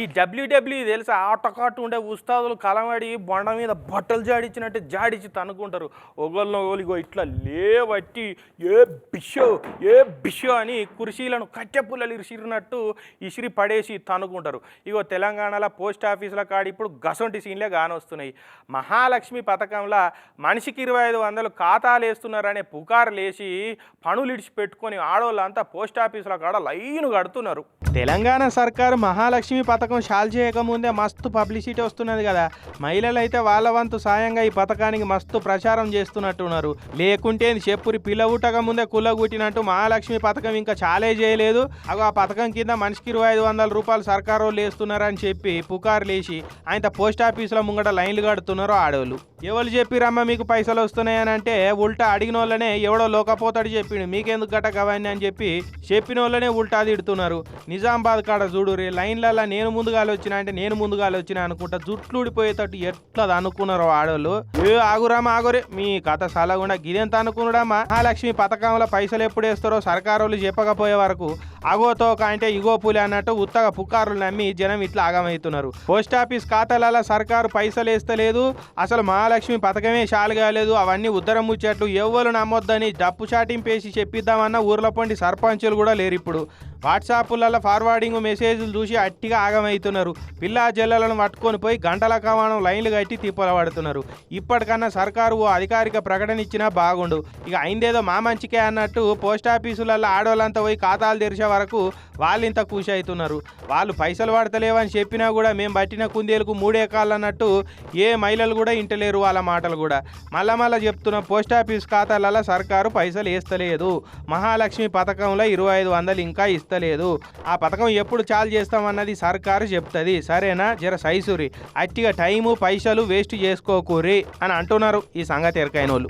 ఈ డబ్ల్యూడబ్ల్యూ తెలుసా? ఆటకాటు ఉండే ఉస్తాదులు కలమడి బొండ మీద బట్టలు జాడించినట్టు జాడించి తనుకుంటారు. ఒకళ్ళని ఒకలిగో ఇట్లా లేవట్టి ఏ బిషో ఏ బిషో అని కుర్చీలను కట్టెపుల్లలు ఇసిరినట్టు ఇసిరి పడేసి తనుకుంటారు. ఇగో తెలంగాణలో పోస్ట్ ఆఫీసుల కాడ ఇప్పుడు గసొంటి సీన్లే కానొస్తున్నాయి మహాలక్ష్మి పథకంలో మనిషికి ఇరవై ఐదు వందలు ఖాతాలు వేస్తున్నారనే పుకారు లేచి పనులు ఇడిచిపెట్టుకొని ఆడవాళ్ళంతా పోస్ట్ ఆఫీసుల కాడ లైన్ కడుతున్నారు. తెలంగాణ సర్కారు మహాలక్ష్మి పథకం పథకం షాల్ చేయకముందే మస్తు పబ్లిసిటీ వస్తున్నది కదా. మహిళలు అయితే వాళ్ళ వంతు సాయంగా ఈ పథకానికి మస్తు ప్రచారం చేస్తున్నట్టున్నారు. లేకుంటే చెప్పురి పిల్లవుటక ముందే కుల్లగుట్టినట్టు మహాలక్ష్మి పథకం ఇంకా చాలే చేయలేదు. అగో ఆ పథకం కింద మనిషికి ఇరవై ఐదు వందల రూపాయలు సర్కారు వాళ్ళు వేస్తున్నారని చెప్పి పుకారు లేచి ఆయన పోస్ట్ ఆఫీసులో ముంగట లైన్లు కడుతున్నారు ఆడవాళ్ళు ఎవరు చెప్పిరమ్మ మీకు పైసలు వస్తున్నాయని అంటే ఉల్టా అడిగిన వాళ్ళనే ఎవడో లోకపోతాడు చెప్పిండు. మీకెందుకు గట కవన్నీ అని చెప్పి చెప్పిన వాళ్ళనే ఉల్టా తిడుతున్నారు. నిజామాబాద్ కాడ చూడు రే లైన్లలో నేను ముందుగాలి వచ్చిన అంటే నేను ముందుగాలి వచ్చిన అనుకుంటా. జుట్లు ఊడిపోయేటట్టు ఎట్లా అనుకున్నారు ఆడవాళ్ళు ఏ ఆగురామా ఆగురే. మీ కథ సలగుండా గిదెంత అనుకున్నాడమ్మా? మహాలక్ష్మి పథకంలో పైసలు ఎప్పుడు వేస్తారో సర్కారు వాళ్ళు చెప్పకపోయే వరకు అగోతో అంటే ఇగో పులి అన్నట్టు ఉత్తగా పుకారులు నమ్మి జనం ఇట్లా ఆగమవుతున్నారు. పోస్ట్ ఆఫీస్ ఖాతాలలో సర్కారు పైసలు వేస్తలేదు అసలు మహాలక్ష్మి పథకమే షాలు కాలేదు అవన్నీ ఉద్దరం ముచ్చట్లు ఎవ్వరు నమ్మొద్దని డప్పు చాటింపేసి చెప్పిద్దామన్న ఊర్ల పండి సర్పంచులు కూడా లేరు ఇప్పుడు. వాట్సాప్లలో ఫార్వర్డింగ్ మెసేజ్లు చూసి అట్టిగా ఆగమవుతున్నారు. పిల్లా జల్లలను పట్టుకొని పోయి గంటల కమానం లైన్లు కట్టి తిప్పల పడుతున్నారు. ఇప్పటికన్నా సర్కారు ఓ అధికారిక ప్రకటన ఇచ్చినా బాగుండు. ఇక అయిందేదో మా మంచికే అన్నట్టు పోస్ట్ ఆఫీసులలో ఆడవాళ్ళంతా పోయి ఖాతాలు తెరిచే వరకు వాళ్ళు ఇంత ఖుషి అవుతున్నారు. వాళ్ళు పైసలు పడతలేవని చెప్పినా కూడా మేము పట్టిన కుందేలకు మూడే కాళ్ళు అన్నట్టు ఏ మహిళలు కూడా ఇంటలేరు వాళ్ళ మాటలు కూడా. మళ్ళా మళ్ళా చెప్తున్న పోస్ట్ ఆఫీస్ ఖాతాలలో సర్కారు పైసలు వేస్తలేదు. మహాలక్ష్మి పథకంలో ఇరవై ఐదు వందలు ఇంకా ఇస్తలేదు. ఆ పథకం ఎప్పుడు చాలు చేస్తామన్నది సర్కారు చెప్తుంది. సరేనా? జర సైసూరి. అట్టిగా టైము పైసలు వేస్ట్ చేసుకోకూరి అని అంటున్నారు ఈ సంగతి ఎరకైన వాళ్ళు